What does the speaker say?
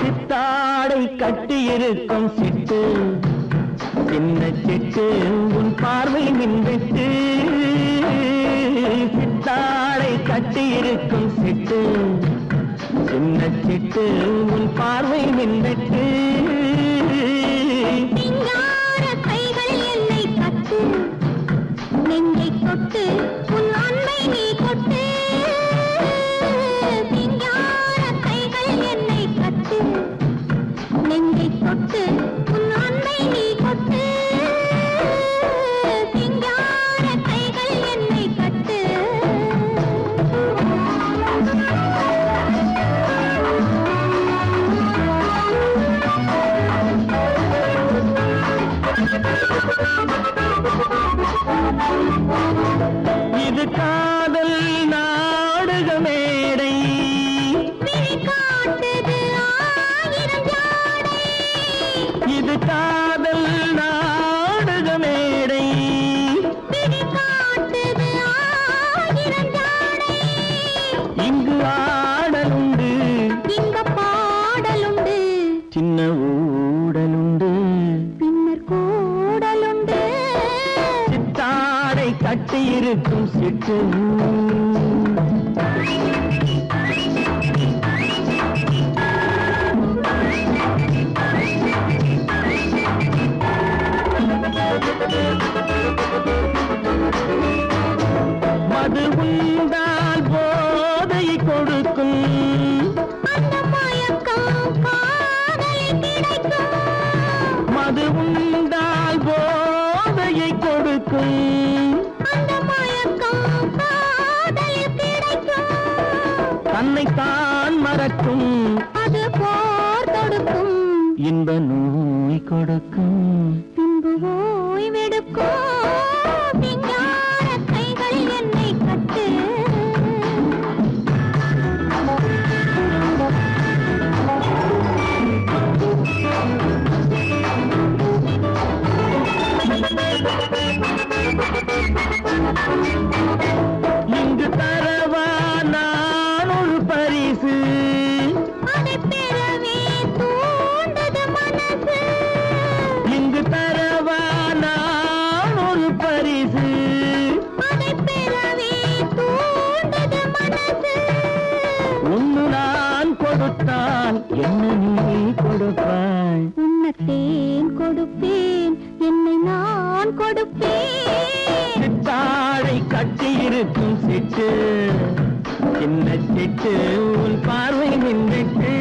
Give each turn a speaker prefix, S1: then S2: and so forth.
S1: சித்தாடை கட்டியிருக்கும் சிட்டு. சின்ன சிட்டு உன் பார்வை மின்விட்டு. சித்தாடை கட்டியிருக்கும் சிட்டு. சின்ன சிட்டு உன் பார்வை மின்விட்டு.
S2: நெஞ்சை தொட்டு உன் அன்பை நீ கொட்டு. சிங்கார கைகள் என்னை கட்டு.
S1: ஊடலுண்டு.
S2: பின்னர் கூடலுண்டு.
S1: சித்தாடை கட்டியிருக்கும் சிட்டு தன்னைத்தான் மறக்கும்.
S2: அது போர் தொடுக்கும்.
S1: இன்ப நோய் கொடுக்கும்.
S2: பின்பு ஓய்வெடுக்கும் கைகள் என்னை கட்டு.
S1: இங்கு கொடுத்தால் என்ன நீ கொடுப்பாய்.
S2: உன்னத்தேன் கொடுப்பேன் என்னை நான் கொடுப்பேன்.
S1: சித்தாடை கட்டியிருக்கும் சிட்டு சின்ன சிட்டு உன் பார்வை மின்விட்டு